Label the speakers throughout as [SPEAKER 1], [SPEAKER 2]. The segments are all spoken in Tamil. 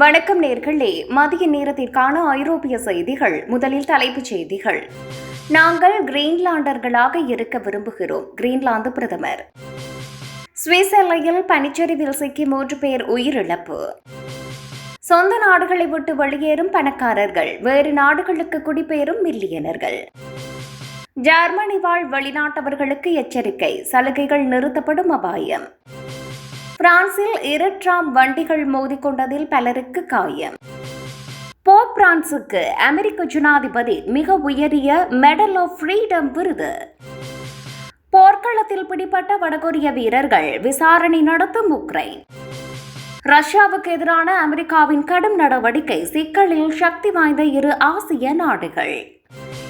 [SPEAKER 1] வணக்கம் நேர்களே. மதிய நேரத்திற்கான ஐரோப்பிய செய்திகள் முதலில் தலைப்புச் செய்திகள். நாங்கள் கிரீன்லாண்டர்களாக இருக்க விரும்புகிறோம் கிரீன்லாந்து பிரதமர். சுவிஸ் எல்லையில் பனிச்சரிவில் சிக்கி மூன்று பேர் உயிரிழப்பு. சொந்த நாடுகளை விட்டு வெளியேறும் பணக்காரர்கள் வேறு நாடுகளுக்கு குடிபெயரும் மில்லியனர்கள். ஜெர்மனி வாழ் வெளிநாட்டவர்களுக்கு எச்சரிக்கை சலுகைகள் நிறுத்தப்படும் அபாயம். பிரான்சில் இரு ட்ராம் வண்டிகள் மோதிக்கொண்டதில் பலருக்கு காயம். போப் பிரான்சுக்கு அமெரிக்க ஜனாதிபதி மிக உயரிய மெடல் ஆஃப் ஃப்ரீடம் விருது. போர்க்களத்தில் பிடிப்பட்ட வடகொரிய வீரர்கள் விசாரணை நடத்தும் உக்ரைன். ரஷ்யாவுக்கு எதிரான அமெரிக்காவின் கடும் நடவடிக்கை சிக்கலில் சக்தி வாய்ந்த இரு ஆசிய நாடுகள்.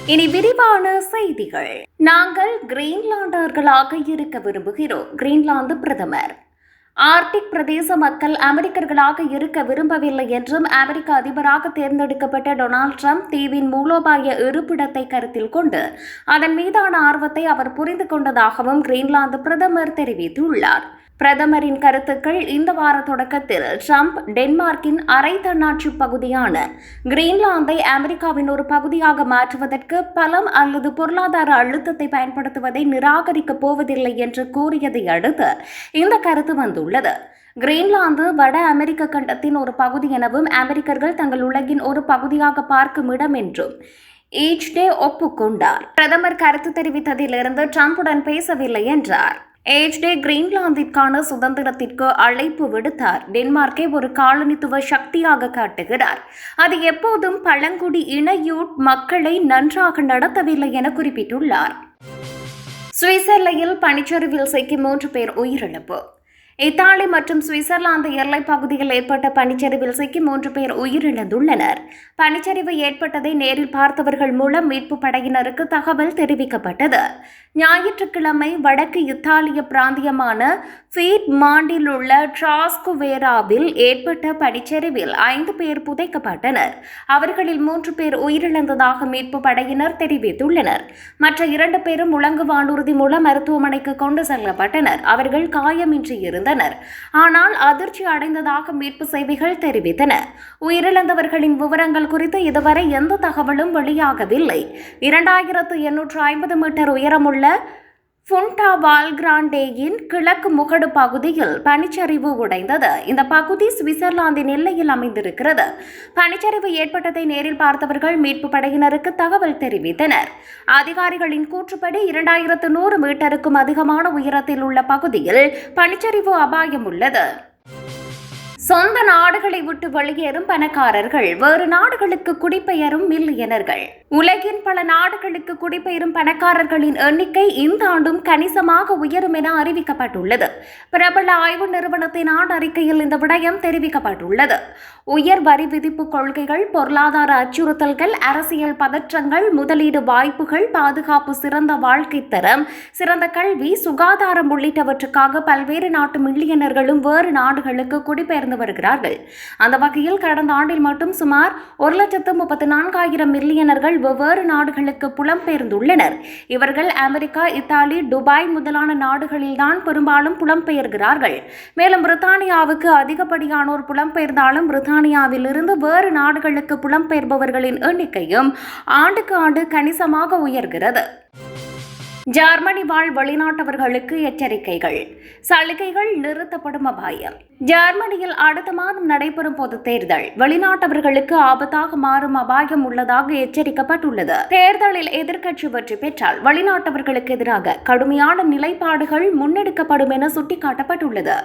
[SPEAKER 1] இனி விரிவான செய்திகள். நாங்கள் கிரீன்லாண்டர்களாக இருக்க விரும்புகிறோம் கிரீன்லாந்து பிரதமர். ஆர்டிக் பிரதேச மக்கள் அமெரிக்கர்களாக இருக்க விரும்பவில்லை என்றும் அமெரிக்க அதிபராக தேர்ந்தெடுக்கப்பட்ட டொனால்ட் ட்ரம்ப் தீவின் மூலோபாய இருப்பிடத்தை கருத்தில் கொண்டு அதன் மீதான ஆர்வத்தை அவர் புரிந்து கொண்டதாகவும் கிரீன்லாந்து பிரதமர் தெரிவித்துள்ளார். பிரதமரின் கருத்துக்கள் இந்த வார தொடக்கத்தில் ட்ரம்ப் டென்மார்க்கின் அரை தன்னாட்சி பகுதியான கிரீன்லாந்தை அமெரிக்காவின் ஒரு பகுதியாக மாற்றுவதற்கு பலம் அல்லது பொருளாதார அழுத்தத்தை பயன்படுத்துவதை நிராகரிக்கப் போவதில்லை என்று கூறியதை அடுத்து இந்த கருத்து வந்துள்ளது. கிரீன்லாந்து வட அமெரிக்க கண்டத்தின் ஒரு பகுதி எனவும் அமெரிக்கர்கள் தங்கள் உலகின் ஒரு பகுதியாக பார்க்கும் இடம் என்றும் ஈச்டே ஒப்புக்கொண்டார். பிரதமர் கருத்து தெரிவித்ததிலிருந்து ட்ரம்புடன் பேசவில்லை என்றார். ஏஜ்டே கிரீன்லாந்திற்கான சுதந்திரத்திற்கு அழைப்பு விடுத்தார். டென்மார்க்கை ஒரு காலனித்துவ சக்தியாக காட்டுகிறார். அது எப்போதும் பழங்குடி இணையூட் மக்களை நன்றாக நடத்தவில்லை என குறிப்பிட்டுள்ளார். சுவிட்சர்லையில் பனிச்சரிவில் சிக்கி மூன்று பேர் உயிரிழப்பு. இத்தாலி மற்றும் சுவிட்சர்லாந்து எல்லைப் பகுதியில் ஏற்பட்ட பனிச்சரிவில் சிக்கி மூன்று பேர் உயிரிழந்துள்ளனர். பனிச்சரிவு ஏற்பட்டதை நேரில் பார்த்தவர்கள் மூலம் மீட்பு படையினருக்கு தகவல் தெரிவிக்கப்பட்டது. ஞாயிற்றுக்கிழமை வடக்கு இத்தாலிய பிராந்தியமான ஃபீட் மாண்டில் உள்ள டிராஸ்குவேராவில் ஏற்பட்ட பனிச்சரிவில் ஐந்து பேர் புதைக்கப்பட்டனர். அவர்களில் மூன்று பேர் உயிரிழந்ததாக மீட்பு படையினர் தெரிவித்துள்ளனர். மற்ற இரண்டு பேரும் உலங்கு வானூர்தி மூலம் மருத்துவமனைக்கு கொண்டு செல்லப்பட்டனர். அவர்கள் காயமின்றி இருந்தனர் ஆனால் அதிர்ச்சி அடைந்ததாக மீட்பு சேவைகள் தெரிவித்தன. உயிரிழந்தவர்களின் விவரங்கள் குறித்து இதுவரை எந்த தகவலும் வெளியாகவில்லை. இரண்டாயிரத்து எண்ணூற்று ஐம்பது மீட்டர் உயரமுள்ள ஃபுண்டா வால்கிராண்டேயின் கிழக்கு முகடு பகுதியில் பனிச்சரிவு உடைந்தது. இந்த பகுதி சுவிட்சர்லாந்தின் எல்லையில் அமைந்திருக்கிறது. பனிச்சரிவு ஏற்பட்டதை நேரில் பார்த்தவர்கள் மீட்பு படையினருக்கு தகவல் தெரிவித்தனர். அதிகாரிகளின் கூற்றுப்படி இரண்டாயிரத்து நூறு மீட்டருக்கும் அதிகமான உயரத்தில் உள்ள பகுதியில் பனிச்சரிவு அபாயம் உள்ளது. சொந்த நாடுகளை விட்டு வெளியேறும் பணக்காரர்கள் வேறு நாடுகளுக்கு குடிபெயரும் மில்லியனர்கள். உலகின் பல நாடுகளுக்கு குடிபெயரும் பணக்காரர்களின் எண்ணிக்கை இந்த ஆண்டும் கணிசமாக உயரும் என அறிவிக்கப்பட்டுள்ளது. பிரபல ஆய்வு நிறுவனத்தின் ஆண்டு அறிக்கையில் இந்த விடயம் தெரிவிக்கப்பட்டுள்ளது. உயர் வரி விதிப்பு கொள்கைகள் பொருளாதார அச்சுறுத்தல்கள் அரசியல் பதற்றங்கள் முதலீடு வாய்ப்புகள் பாதுகாப்பு சிறந்த வாழ்க்கை தரம் சிறந்த கல்வி சுகாதாரம் உள்ளிட்டவற்றுக்காக பல்வேறு நாட்டு மில்லியனர்களும் வேறு நாடுகளுக்கு குடிபெயர்ந்து வருகிறார்கள். அந்த வகையில் கடந்த ஆண்டில் மட்டும் சுமார் ஒரு லட்சத்து முப்பத்தி நான்காயிரம் மில்லியனர்கள் வெவ்வேறு நாடுகளுக்கு புலம்பெயர்ந்துள்ளனர். இவர்கள் அமெரிக்கா இத்தாலி துபாய் முதலான நாடுகளில்தான் பெரும்பாலும் புலம்பெயர்கிறார்கள். மேலும் பிரித்தானியாவுக்கு அதிகப்படியானோர் புலம்பெயர்ந்தாலும் பிரித்தானியாவிலிருந்து வேறு நாடுகளுக்கு புலம்பெயர்பவர்களின் எண்ணிக்கையும் ஆண்டுக்கு ஆண்டு கணிசமாக உயர்கிறது. ஜெர்மனி வாழ் வெளிநாட்டவர்களுக்கு எச்சரிக்கைகள். சலுகைகள் நிறுத்தப்படும் அபாயம். ஜெர்மனியில் அடுத்த மாதம் நடைபெறும் பொது தேர்தல். வெளிநாட்டவர்களுக்கு ஆபத்தாக மாறும் அபாயம் உள்ளதாக எச்சரிக்கப்பட்டுள்ளது. தேர்தலில் எதிர்க்கட்சி வெற்றி பெற்றால் வெளிநாட்டவர்களுக்கு எதிராக கடுமையான நிலைப்பாடுகள் முன்னெடுக்கப்படும் என சுட்டிக்காட்டப்பட்டுள்ளது.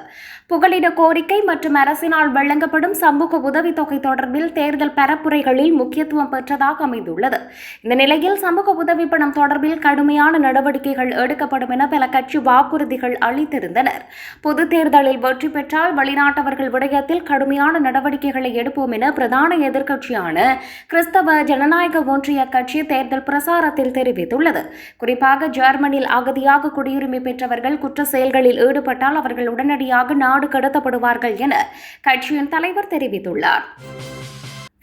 [SPEAKER 1] புகலிட கோரிக்கை மற்றும் அரசினால் வழங்கப்படும் சமூக உதவித்தொகை தொடர்பில் தேர்தல் பரப்புரைகளில் முக்கியத்துவம் பெற்றதாக அமைந்துள்ளது. இந்த நிலையில் சமூக உதவி பணம் தொடர்பில் கடுமையான நடவடிக்கை நடவடிக்கைகள் எடுக்கப்படும் என பல கட்சி வாக்குறுதிகள் அளித்திருந்தனர். பொது தேர்தலில் வெற்றி பெற்றால் வெளிநாட்டவர்கள் விடயத்தில் கடுமையான நடவடிக்கைகளை எடுப்போம் என பிரதான எதிர்க்கட்சியான கிறிஸ்தவ ஜனநாயக ஒன்றிய கட்சி தேர்தல் பிரசாரத்தில் தெரிவித்துள்ளது. குறிப்பாக ஜெர்மனியில் அகதியாக குடியுரிமை பெற்றவர்கள் குற்ற செயல்களில் ஈடுபட்டால் அவர்கள் உடனடியாக நாடு கடத்தப்படுவார்கள் என கட்சியின் தலைவர் தெரிவித்துள்ளார்.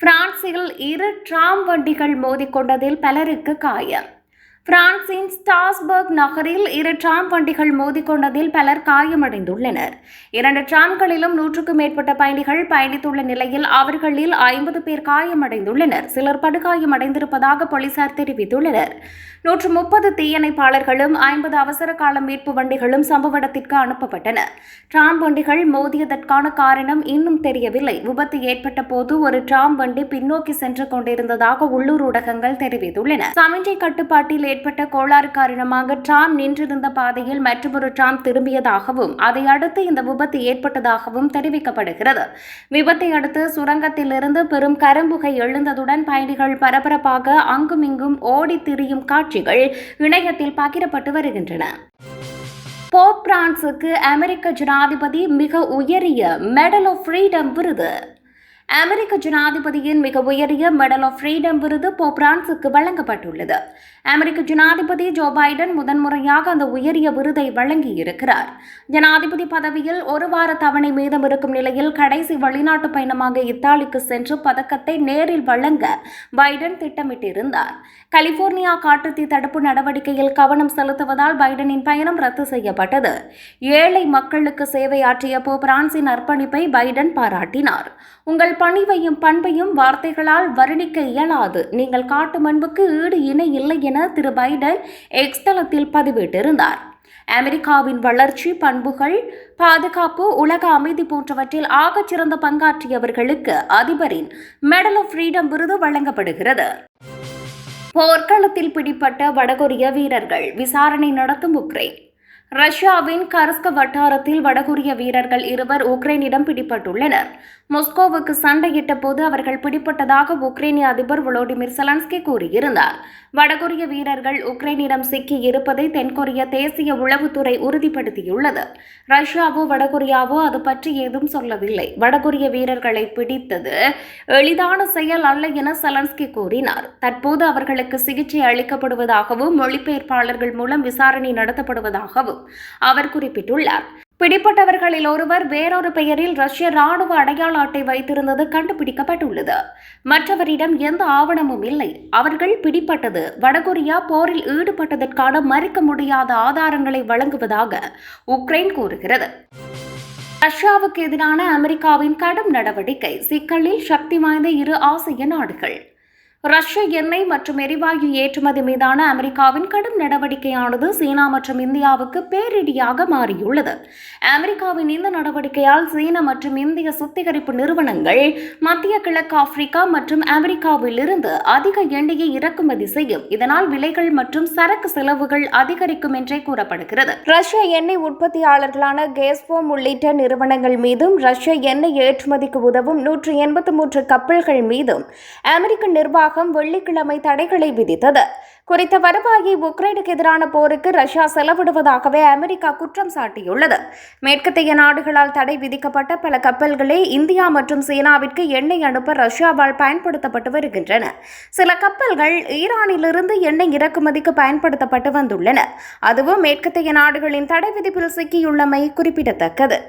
[SPEAKER 1] பிரான்சில் இரு டிராம் வண்டிகள் மோதிக்கொண்டதில் பலருக்கு காயம். பிரான்சின் ஸ்டாஸ்பர்க் நகரில் இரு டிராம் வண்டிகள் மோதிக்கொண்டதில் பலர் காயமடைந்துள்ளனர். இரண்டு டிராம்களிலும் நூற்றுக்கும் மேற்பட்ட பயணிகள் பயணித்துள்ள நிலையில் அவர்களில் ஐம்பது பேர் காயமடைந்துள்ளனர். சிலர் படுகாயமடைந்திருப்பதாக போலீசார் தெரிவித்துள்ளனர். நூற்று முப்பது தீயணைப்பாளர்களும் ஐம்பது அவசர கால மீட்பு வண்டிகளும் சம்பவ இடத்திற்கு அனுப்பப்பட்டன. டிராம் வண்டிகள் மோதியதற்கான காரணம் இன்னும் தெரியவில்லை. விபத்து ஏற்பட்ட போது ஒரு டிராம் வண்டி பின்னோக்கி சென்று கொண்டிருந்ததாக உள்ளூர் ஊடகங்கள் தெரிவித்துள்ளன. சமிஞ்சை கட்டுப்பாட்டில் ஏற்பட்ட கோளாறு காரணமாக டிராம் நின்றிருந்த பாதையில் மற்றொரு டிராம் திரும்பியதாகவும் அதை அடுத்து இந்த விபத்து ஏற்பட்டதாகவும் தெரிவிக்கப்படுகிறது. விபத்தை அடுத்து சுரங்கத்திலிருந்து பெரும் கரும்புகை எழுந்ததுடன் பயணிகள் பரபரப்பாக அங்குமிங்கும் ஓடி திரியும் காட்சிகள் இணையத்தில் பகிரப்பட்டு வருகின்றன. போப் பிரான்சுக்கு அமெரிக்க ஜனாதிபதி மிக உயரிய மெடல் ஆஃப் ஃப்ரீடம் விருது. அமெரிக்க ஜனாதிபதியின் மிக உயரிய மெடல் ஆஃப் ஃப்ரீடம் விருது போப் பிரான்சுக்கு வழங்கப்பட்டுள்ளது. அமெரிக்க ஜனாதிபதி ஜோ பைடன் முதன்முறையாக அந்த உயரிய விருதை வழங்கியிருக்கிறார். ஜனாதிபதி பதவியில் ஒரு வார தவணை மீதம் இருக்கும் நிலையில் கடைசி வெளிநாட்டு பயணமாக இத்தாலிக்கு சென்று பதக்கத்தை நேரில் வழங்க பைடன் திட்டமிட்டிருந்தார். கலிபோர்னியா காட்டுத்தீ தடுப்பு நடவடிக்கையில் கவனம் செலுத்துவதால் பைடனின் பயணம் ரத்து செய்யப்பட்டது. ஏழை மக்களுக்கு சேவையாற்றிய போ பிரான்சின் அர்ப்பணிப்பை பைடன் பாராட்டினார். உங்கள் பணிவையும் பண்பையும் வார்த்தைகளால் வர்ணிக்க இயலாது. நீங்கள் காட்டும் அன்புக்கு ஈடு இணை இல்லை என திரு பைடன் எக்ஸ் தளத்தில் பதிவிட்டிருந்தார். அமெரிக்காவின் வளர்ச்சி பண்புகள் பாதுகாப்பு உலக அமைதி போன்றவற்றில் ஆகச்சிறந்த பங்காற்றியவர்களுக்கு அதிபரின் மெடல் ஆஃப் ஃப்ரீடம் விருது வழங்கப்படுகிறது. போர்க்களத்தில் பிடிப்பட்ட வடகொரிய வீரர்கள் விசாரணை நடத்தும் உக்ரைன். ரஷ்யாவின் கர்ஸ்க வட்டாரத்தில் வடகொரிய வீரர்கள் இருவர் உக்ரைனிடம் பிடிபட்டுள்ளனர். மொஸ்கோவுக்கு சண்டையிட்ட போது அவர்கள் பிடிப்பட்டதாக உக்ரைனிய அதிபர் வோலோடிமிர் செலன்ஸ்கி கூறியிருந்தார். வடகொரிய வீரர்கள் உக்ரைனிடம் சிக்கி இருப்பதை தென்கொரிய தேசிய உளவுத்துறை உறுதிப்படுத்தியுள்ளது. ரஷ்யாவோ வடகொரியாவோ அது பற்றி ஏதும் சொல்லவில்லை. வடகொரிய வீரர்களை பிடித்தது எளிதான செயல் அல்ல என செலன்ஸ்கி கூறினார். தற்போது அவர்களுக்கு சிகிச்சை அளிக்கப்படுவதாகவும் மொழிபெயர்ப்பாளர்கள் மூலம் விசாரணை நடத்தப்படுவதாகவும் அவர் குறிப்பிட்டுள்ளார். பிடிப்பட்டவர்களில் ஒருவர் வேறொரு பெயரில் ரஷ்ய ராணுவ அடையாள அட்டை வைத்திருந்தது கண்டுபிடிக்கப்பட்டுள்ளது. மற்றவரிடம் எந்த ஆவணமும் இல்லை. அவர்கள் பிடிப்பட்டது வடகொரியா போரில் ஈடுபட்டதற்கான மறுக்க முடியாத ஆதாரங்களை வழங்குவதாக உக்ரைன் கூறுகிறது. ரஷ்யாவுக்கு எதிரான அமெரிக்காவின் கடும் நடவடிக்கை சிக்கலில் சக்தி வாய்ந்த இரு ஆசிய நாடுகள். ரஷ்ய எண்ணெய் மற்றும் எரிவாயு ஏற்றுமதி மீதான அமெரிக்காவின் கடும் நடவடிக்கையானது சீனா மற்றும் இந்தியாவுக்கு பேரிடியாக மாறியுள்ளது. அமெரிக்காவின் இந்த நடவடிக்கையால் சீன மற்றும் இந்திய சுத்திகரிப்பு நிறுவனங்கள் மத்திய கிழக்கு ஆப்பிரிக்கா மற்றும் அமெரிக்காவிலிருந்து அதிக எண்ணெயை இறக்குமதி செய்யும். இதனால் விலைகள் மற்றும் சரக்கு செலவுகள் அதிகரிக்கும் என்றே கூறப்படுகிறது. ரஷ்ய எண்ணெய் உற்பத்தியாளர்களான கேஸ்போம் உள்ளிட்ட நிறுவனங்கள் மீதும் ரஷ்ய எண்ணெய் ஏற்றுமதிக்கு உதவும் நூற்று எண்பத்தி மூன்று கப்பல்கள் மீதும் அமெரிக்க நிர்வாகம் நிர்வாகம் வெள்ளிக்கிழமை தடைகளை விதித்தது. குறித்த வருவாயை உக்ரைனுக்கு எதிரான போருக்கு ரஷ்யா செலவிடுவதாகவே அமெரிக்கா குற்றம் சாட்டியுள்ளது. மேற்கத்தைய நாடுகளால் தடை விதிக்கப்பட்ட பல கப்பல்களே இந்தியா மற்றும் சீனாவிற்கு எண்ணெய் அனுப்ப ரஷ்யாவால் பயன்படுத்தப்பட்டு வருகின்றன. சில கப்பல்கள் ஈரானிலிருந்து எண்ணெய் இறக்குமதிக்கு பயன்படுத்தப்பட்டு வந்துள்ளன. அதுவும் மேற்கத்தைய நாடுகளின் தடை விதிப்பில் சிக்கியுள்ளமை குறிப்பிடத்தக்கது.